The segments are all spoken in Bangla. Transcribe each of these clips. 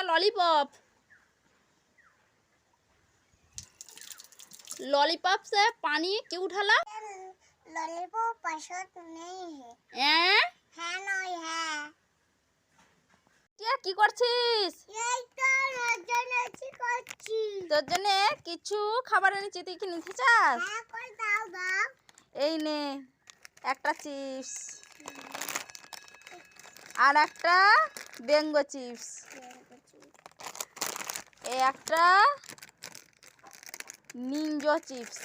लॉलीपॉप लॉलीपॉप से पानी क्यों ढाला ললিপপ পাশত নেই হে হ্যাঁ হ্যাঁ নয় হ্যাঁ টিয়া কি করছিস এই তো রাজনাচি করছি তোর জন্য কিছু খাবার এনেছি তুই কি নিতে চাস হ্যাঁ কই দাও দাও এই নে একটা চিপস আর একটা বেঙ্গো চিপস এই একটা নিঞ্জো চিপস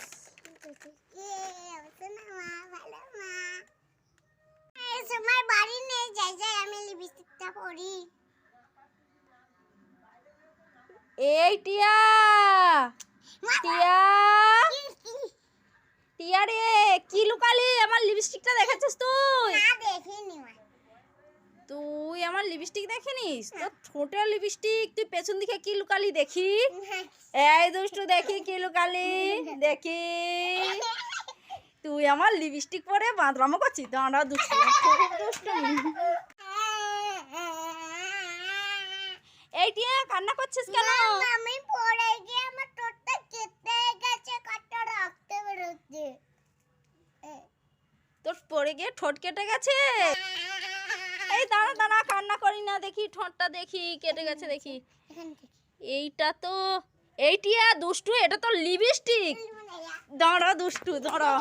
টিয়া। টিয়া। টিয়া রে, কি লুকালি? আমার লিপস্টিকটা দেখাচ্ছিস তুই? না দেখিনি তুই আমার লিপস্টিক দেখিনিস? তোর ঠোঁটের লিপস্টিক তুই পেছন দিকে কি লুকালি দেখি? এই দুষ্টু দেখি কি লুকালি? দেখি। তুই আমার লিপস্টিক পরে বাঁদরামো করছিস? দাঁড়া দুষ্টু দুষ্টু। এই টিয়া কান্না করছিস কেন? আমি পড়ে গিয়ে আমার ঠোঁটটা কেটে গেছে কাটটা রাখতে বেরোচ্ছে। তোর পড়ে গিয়ে ঠোঁট কেটে গেছে? দাঁড়া দাঁড়া, কান্না করি না, দেখি, ঠোঁটটা দেখি, কেটে গেছে, দেখি। এইটা তো এইটিয়া দুষ্টু, এটা তো লিপস্টিক। দাঁড়া দুষ্টু, দাঁড়া।